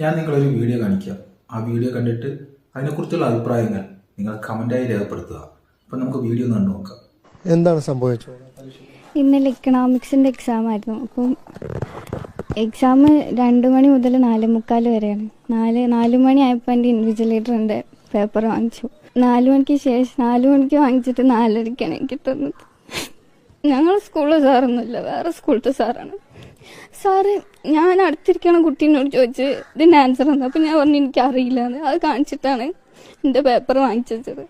ഞാൻ നിങ്ങളൊരു വീഡിയോ കാണിക്കാം. ആ വീഡിയോ കണ്ടിട്ട് അതിനെക്കുറിച്ചുള്ള അഭിപ്രായങ്ങൾ നിങ്ങൾ കമന്റായി രേഖപ്പെടുത്തുക. അപ്പം നമുക്ക് വീഡിയോ ഒന്ന് കണ്ടു നോക്കാം. എന്താണ് സംഭവിച്ചത്? ഇന്നലെ ഇക്കണോമിക്സിന്റെ എക്സാം ആയിരുന്നു. അപ്പം എക്സാം രണ്ട് മണി മുതൽ നാല് മുക്കാൽ വരെയാണ്. നാല് നാല് മണി ആയപ്പോൾ എന്റെ ഇൻവിജിലേറ്ററിന്റെ പേപ്പർ വാങ്ങിച്ചു. നാല് മണിക്ക് ശേഷം നാല് മണിക്ക് വാങ്ങിച്ചിട്ട് നാലരയ്ക്കാണ് എനിക്ക് തന്നത്. ഞങ്ങൾ സ്കൂളിലെ സാറൊന്നുമില്ല. വേറെ സ്കൂളത്തെ സാറാണ്. സാറ് ഞാൻ അടുത്തിരിക്കണ കുട്ടീനോട് ചോദിച്ച് ഇതിന്റെ ആൻസർ എന്താ? അപ്പം ഞാൻ പറഞ്ഞു എനിക്ക് അറിയില്ല അത് കാണിച്ചിട്ടാണ് എന്റെ പേപ്പർ വാങ്ങിച്ചു വെച്ചത്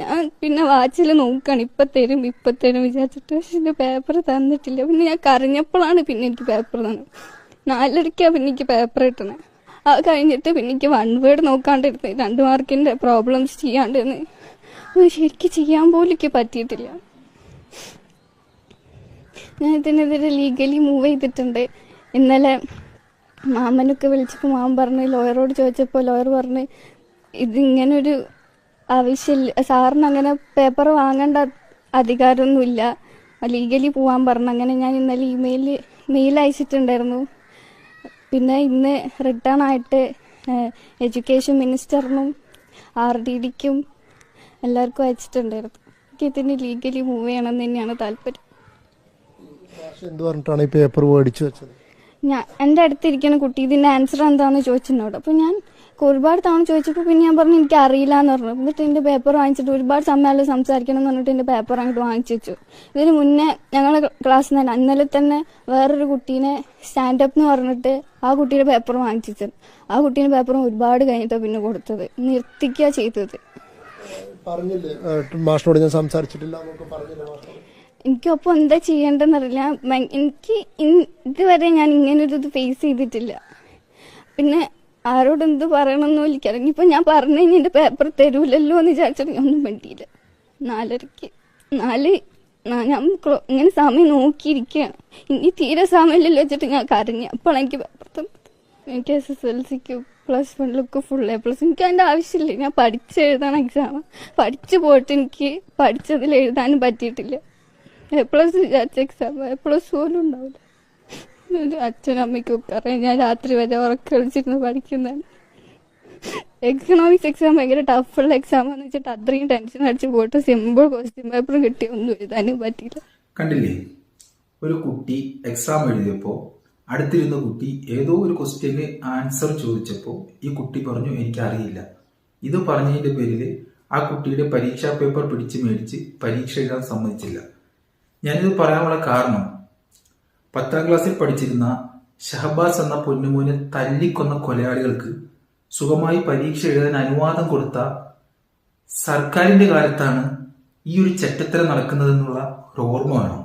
ഞാൻ പിന്നെ വാച്ചിൽ നോക്കുകയാണ്. ഇപ്പം തരും ഇപ്പം തരും വിചാരിച്ചിട്ട്. പക്ഷെ എന്റെ പേപ്പർ തന്നിട്ടില്ല. പിന്നെ ഞാൻ കരഞ്ഞപ്പോഴാണ് പിന്നെ എനിക്ക് പേപ്പർ തന്നത്. നാലരയ്ക്കാണ് പിന്നെ എനിക്ക് പേപ്പർ കിട്ടണേ അത് കഴിഞ്ഞിട്ട് പിന്നെ എനിക്ക് വൺ വേർഡ് നോക്കാണ്ടിരുന്ന് രണ്ട് മാർക്കിന്റെ പ്രോബ്ലംസ് ചെയ്യാണ്ടിരുന്ന്. ശരിക്കും ചെയ്യാൻ പോലും എനിക്ക് പറ്റിയിട്ടില്ല. ഞാൻ ഇതിനെതിരെ ലീഗലി മൂവ് ചെയ്തിട്ടുണ്ട്. ഇന്നലെ മാമനൊക്കെ വിളിച്ചപ്പോൾ മാമൻ പറഞ്ഞ് ലോയറോട് ചോദിച്ചപ്പോൾ ലോയർ പറഞ്ഞ് ഇതിങ്ങനൊരു ആവശ്യമില്ല സാറിന് അങ്ങനെ പേപ്പർ വാങ്ങേണ്ട അധികാരമൊന്നുമില്ല. ലീഗലി പോകാൻ പറഞ്ഞു. അങ്ങനെ ഞാൻ ഇന്നലെ ഇമെയിൽ മെയിൽ അയച്ചിട്ടുണ്ടായിരുന്നു. പിന്നെ ഇന്ന് റിട്ടേൺ ആയിട്ട് എഡ്യൂക്കേഷൻ മിനിസ്റ്ററിനും ആർ ഡി ഡിക്കും എല്ലാവർക്കും അയച്ചിട്ടുണ്ടായിരുന്നു. എനിക്ക് ഇതിന് ലീഗലി മൂവ് ചെയ്യണം എന്ന് തന്നെയാണ് താല്പര്യം. എന്ത് പറഞ്ഞിട്ടാണ് ഈ പേപ്പർ മേടിച്ചു വെച്ചത്? ഞാൻ എന്റെ അടുത്തിരിക്കുന്ന കുട്ടി ഇതിന്റെ ആൻസർ എന്താണെന്ന് ചോദിച്ചിട്ടുണ്ടോ അപ്പോൾ ഞാൻ ഒരുപാട് തവണ ചോദിച്ചപ്പോൾ പിന്നെ ഞാൻ പറഞ്ഞു എനിക്ക് അറിയില്ല എന്ന് പറഞ്ഞു. എന്നിട്ട് എന്റെ പേപ്പർ വാങ്ങിച്ചിട്ട് ഒരുപാട് സമയം സംസാരിക്കണം എന്ന് പറഞ്ഞിട്ട് എന്റെ പേപ്പർ അങ്ങോട്ട് വാങ്ങിച്ചു വെച്ചു. ഇതിന് മുന്നേ ഞങ്ങളെ ക്ലാസ്സിൽ തന്നെ ഇന്നലെ തന്നെ വേറൊരു കുട്ടീനെ സ്റ്റാൻഡപ്പ് എന്ന് പറഞ്ഞിട്ട് ആ കുട്ടിയുടെ പേപ്പർ വാങ്ങിച്ചു ആ കുട്ടീന്റെ പേപ്പർ ഒരുപാട് കഴിഞ്ഞിട്ടാണ് പിന്നെ കൊടുത്തത്. നിർത്തിക്കുക ചെയ്തത്. പറഞ്ഞില്ലേ? മാഷിനോട് ഞാൻ സംസാരിച്ചിട്ടില്ല പറഞ്ഞില്ലേ എനിക്കൊപ്പം എന്താ ചെയ്യേണ്ടതെന്നറിയില്ല. എനിക്ക് ഇതുവരെ ഞാൻ ഇങ്ങനൊരു ഇത് ഫേസ് ചെയ്തിട്ടില്ല. പിന്നെ ആരോട് എന്ത് പറയണമെന്നോ എനിക്കറിയാം ഇനിയിപ്പോൾ ഞാൻ പറഞ്ഞു കഴിഞ്ഞാൽ എന്റെ പേപ്പർ തരൂലല്ലോ എന്ന് വിചാരിച്ചിട്ട് ഒന്നും വേണ്ടിയില്ല നാലരയ്ക്ക്. നാല് ഞാൻ ഇങ്ങനെ സമയം നോക്കിയിരിക്കുകയാണ്. ഇനി തീരെ സമയമില്ലല്ലോ വെച്ചിട്ട് ഞാൻ കരഞ്ഞു. അപ്പോൾ എനിക്ക് പേപ്പർ എനിക്ക് എസ് എസ് എൽ സിക്ക് പ്ലസ് വണ്ണിലൊക്കെ ഫുൾ എ പ്ലസ് എനിക്ക് അതിന്റെ ആവശ്യമില്ല. ഞാൻ പഠിച്ചെഴുതാണ് എക്സാം പഠിച്ചു പോയിട്ട് എനിക്ക് പഠിച്ചതിൽ എഴുതാനും പറ്റിയിട്ടില്ല. പ്ലസ് വിചാരിച്ച എക്സാം പ്ലസ് പോലും ഉണ്ടാവില്ല. അച്ഛനും അമ്മയ്ക്കൊക്കെ അറിയാം. ഞാൻ രാത്രി വരെ ഉറക്കളിച്ചിരുന്ന് പഠിക്കുന്നതാണ്. എക്കണോമിക്സ് എക്സാം ഭയങ്കര ടഫുള്ള എക്സാം എന്ന് വെച്ചിട്ട് അത്രയും ടെൻഷൻ അടിച്ച് പോയിട്ട് സിമ്പിൾ ക്വസ്റ്റ്യൻ പേപ്പർ കിട്ടി. ഒന്നും എഴുതാനും പറ്റിയില്ല. കണ്ടില്ലേ? ഒരു കുട്ടി എക്സാം എഴുതിയപ്പോൾ അടുത്തിരുന്ന കുട്ടി ഏതോ ഒരു ക്വസ്റ്റ്യന് ആൻസർ ചോദിച്ചപ്പോൾ ഈ കുട്ടി പറഞ്ഞു എനിക്ക് അറിയില്ല ഇത് പറഞ്ഞതിന്റെ പേരിൽ ആ കുട്ടിയുടെ പരീക്ഷാ പേപ്പർ പിടിച്ച് മേടിച്ച് പരീക്ഷ എഴുതാൻ സമ്മതിച്ചില്ല. ഞാനിത് പറയാനുള്ള കാരണം പത്താം ക്ലാസ്സിൽ പഠിച്ചിരുന്ന ഷഹബാസ് എന്ന പൊന്നുമോനെ തല്ലിക്കൊന്ന കൊലയാളികൾക്ക് സുഖമായി പരീക്ഷ എഴുതാൻ അനുവാദം കൊടുത്ത സർക്കാരിന്റെ കാലത്താണ് ഈ ഒരു ചെറ്റത്തരം നടക്കുന്നതെന്നുള്ള ഒരു ഓർമ്മ വേണം.